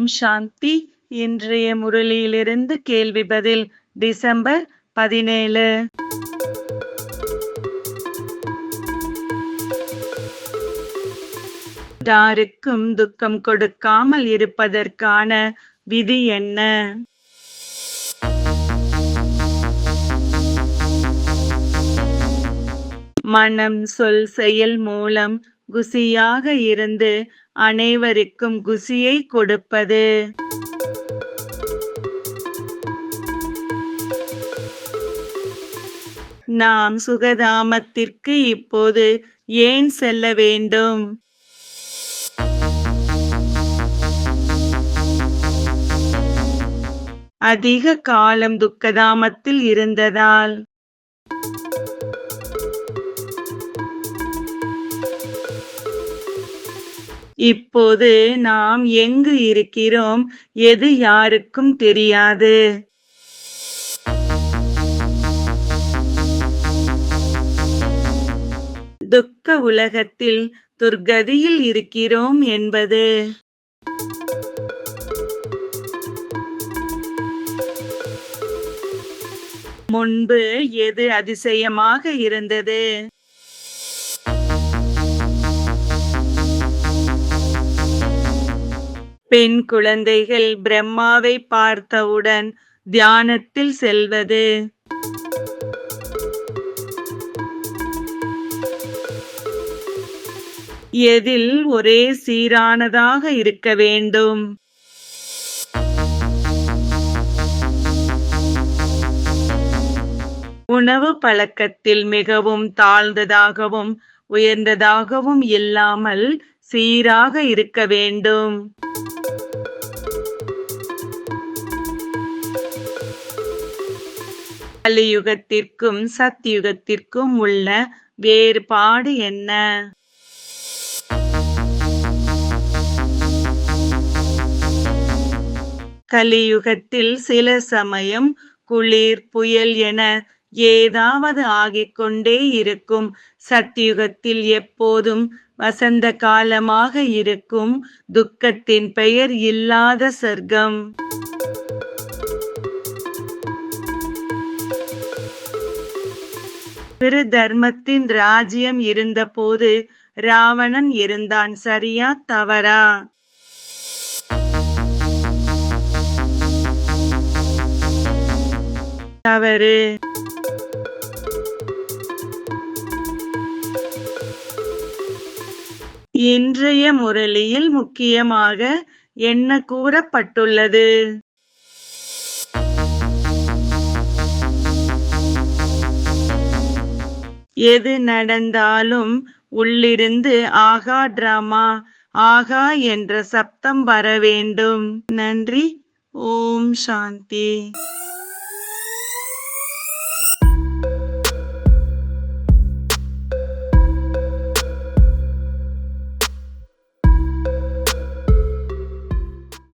ஓம் சாந்தி. இன்றைய முரளியிலிருந்து கேள்வி பதில் டிசம்பர் பதினேழு. யாருக்கும் துக்கம் கொடுக்காமல் இருப்பதற்கான விதி என்ன? மனம் சொல் செயல் மூலம் குசியாக இருந்து அனைவருக்கும் குசியை கொடுப்பது. நாம் சுகதாமத்திற்கு இப்போது ஏன் செல்ல வேண்டும்? அதிக காலம் துக்கதாமத்தில் இருந்ததால் இப்போது நாம் எங்கு இருக்கிறோம்? எது யாருக்கும் தெரியாது. துக்க உலகத்தில் துர்கதியில் இருக்கிறோம் என்பது. முன்பு எது அதிசயமாக இருந்தது? பெண் குழந்தைகள் பிரம்மாவை பார்த்தவுடன் தியானத்தில் செல்வது. எதில் ஒரே சீரானதாக இருக்க வேண்டும். உணவு பழக்கத்தில் மிகவும் தாழ்ந்ததாகவும் உயர்ந்ததாகவும் இல்லாமல் சீராக இருக்க வேண்டும். கலியுகத்திற்கும் சத்தியுகத்திற்கும் உள்ள வேறுபாடு என்ன? கலியுகத்தில் சில சமயம் குளிர் புயல் என ஏதாவது ஆகிக் கொண்டே இருக்கும். சத்தியுகத்தில் எப்போதும் வசந்த காலமாக இருக்கும். துக்கத்தின் பெயர் இல்லாத சர்க்கம். திரு தர்மத்தின் ராஜ்யம் இருந்தபோது ராவணன் இருந்தான். சரியா? தவறா? தவறு. இன்றைய முரளியில் முக்கியமாக என்ன கூறப்பட்டுள்ளது? எது நடந்தாலும் உள்ளிருந்து ஆகா டிராமா ஆகா என்ற சப்தம் வர வேண்டும் நன்றி. ஓம் சாந்தி.